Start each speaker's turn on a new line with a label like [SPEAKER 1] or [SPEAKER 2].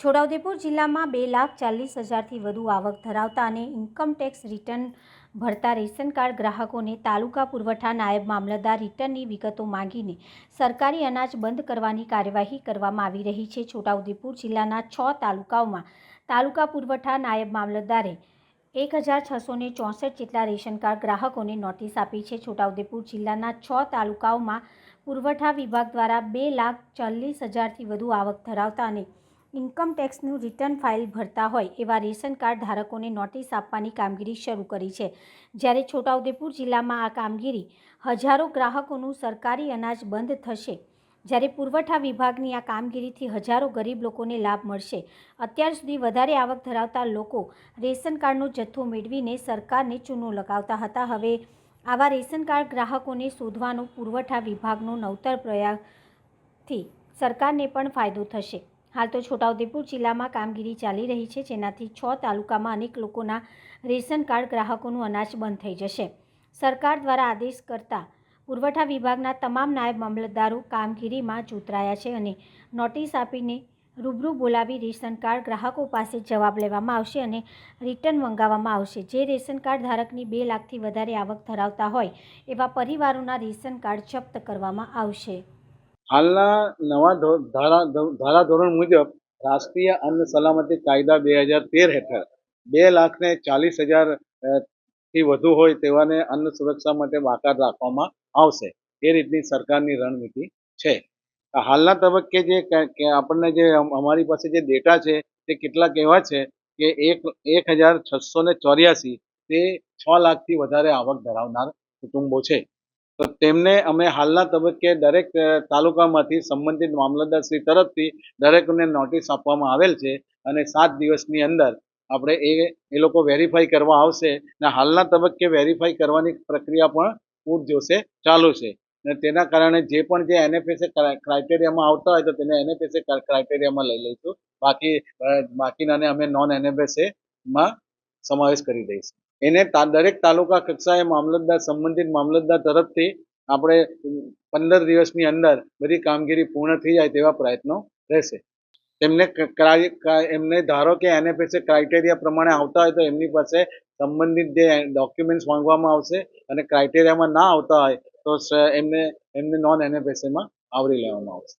[SPEAKER 1] છોટાઉદેપુર જિલ્લામાં બે લાખ ચાલીસ હજારથી વધુ આવક ધરાવતા અને ઇન્કમ ટેક્સ રિટર્ન ભરતા રેશન કાર્ડ ગ્રાહકોને તાલુકા પુરવઠા નાયબ મામલતદાર રિટર્નની વિગતો માંગીને સરકારી અનાજ બંધ કરવાની કાર્યવાહી કરવામાં આવી રહી છે. છોટાઉદેપુર જિલ્લાના છ તાલુકાઓમાં તાલુકા પુરવઠા નાયબ મામલતદારે એક હજાર છસો ને ચોસઠ જેટલા રેશન કાર્ડ ગ્રાહકોને નોટિસ આપી છે. છોટાઉદેપુર જિલ્લાના છ તાલુકાઓમાં પુરવઠા વિભાગ દ્વારા બે લાખ ચાલીસ હજારથી વધુ આવક ધરાવતા અને ઇન્કમ ટેક્સનું રિટર્ન ફાઇલ ભરતા હોય એવા રેશન કાર્ડ ધારકોને નોટિસ આપવાની કામગીરી શરૂ કરી છે. જ્યારે છોટાઉદેપુર જિલ્લામાં આ કામગીરી હજારો ગ્રાહકોનું સરકારી અનાજ બંધ થશે, જ્યારે પુરવઠા વિભાગની આ કામગીરીથી હજારો ગરીબ લોકોને લાભ મળશે. અત્યાર સુધી વધારે આવક ધરાવતા લોકો રેશન કાર્ડનો જથ્થો મેળવીને સરકારને ચૂનો લગાવતા હતા. હવે આવા રેશન કાર્ડ ગ્રાહકોને શોધવાનો પુરવઠા વિભાગનો નવતર પ્રયાસથી સરકારને પણ ફાયદો થશે. હાલ તો છોટાઉદેપુર જિલ્લામાં કામગીરી ચાલી રહી છે, જેનાથી છ તાલુકામાં અનેક લોકોના રેશન કાર્ડ ગ્રાહકોનું અનાજ બંધ થઈ જશે. સરકાર દ્વારા આદેશ કરતા પુરવઠા વિભાગના તમામ નાયબ મામલતદારો કામગીરીમાં જોતરાયા છે અને નોટિસ આપીને રૂબરૂ બોલાવી રેશન કાર્ડ ગ્રાહકો પાસે જવાબ લેવામાં આવશે અને રિટર્ન મંગાવવામાં આવશે. જે રેશન કાર્ડ ધારકની બે લાખથી વધારે આવક ધરાવતા હોય એવા પરિવારોના રેશન કાર્ડ જપ્ત કરવામાં આવશે.
[SPEAKER 2] હાલના નવા ધારા ધોરણ મુજબ રાષ્ટ્રીય અન્ન સલામતી કાયદા બે હજાર તેર હેઠળ બે લાખને ચાલીસ હજારથી વધુ હોય તેવાને અન્ન સુરક્ષા માટે બાકાત રાખવામાં આવશે. એ રીતની સરકારની રણનીતિ છે. હાલના તબક્કે જે આપણને જે અમારી પાસે જે ડેટા છે તે કેટલાક એવા છે કે એક એક હજાર છસો ને ચોર્યાસી તે છ લાખથી વધારે આવક ધરાવનાર કુટુંબો છે. તો તેમને અમે હાલના તબક્કે દરેક તાલુકામાંથી સંબંધિત મામલતદાર શ્રી તરફથી દરેકને નોટિસ આપવામાં આવેલ છે અને સાત દિવસની અંદર આપણે એ એ લોકો વેરીફાઈ કરવા આવશે અને હાલના તબક્કે વેરીફાઈ કરવાની પ્રક્રિયા પણ પૂરજોશે ચાલુ છે. ને તેના કારણે જે પણ જે એનએફએસએ ક્રાઇટેરિયામાં આવતા હોય તો તેને એનએફએસએ ક્રાઇટેરિયામાં લઈ લઈશું. બાકી બાકીનાને અમે નોન એનએફએસએમાં સમાવેશ કરી દઈશું. એને દરેક તાલુકા કક્ષાએ મામલતદાર સંબંધિત મામલતદાર તરફથી આપણે પંદર દિવસની અંદર બધી કામગીરી પૂર્ણ થઈ જાય તેવા પ્રયત્નો રહેશે. તેમને એમને ધારો કે એનએફએસએ ક્રાઇટેરિયા પ્રમાણે આવતા હોય તો એમની પાસે સંબંધિત જે ડોક્યુમેન્ટ્સ માંગવામાં આવશે અને ક્રાઇટેરિયામાં ના આવતા હોય તો એમને એમને નોન એનએફએસએમાં આવરી લેવામાં આવશે.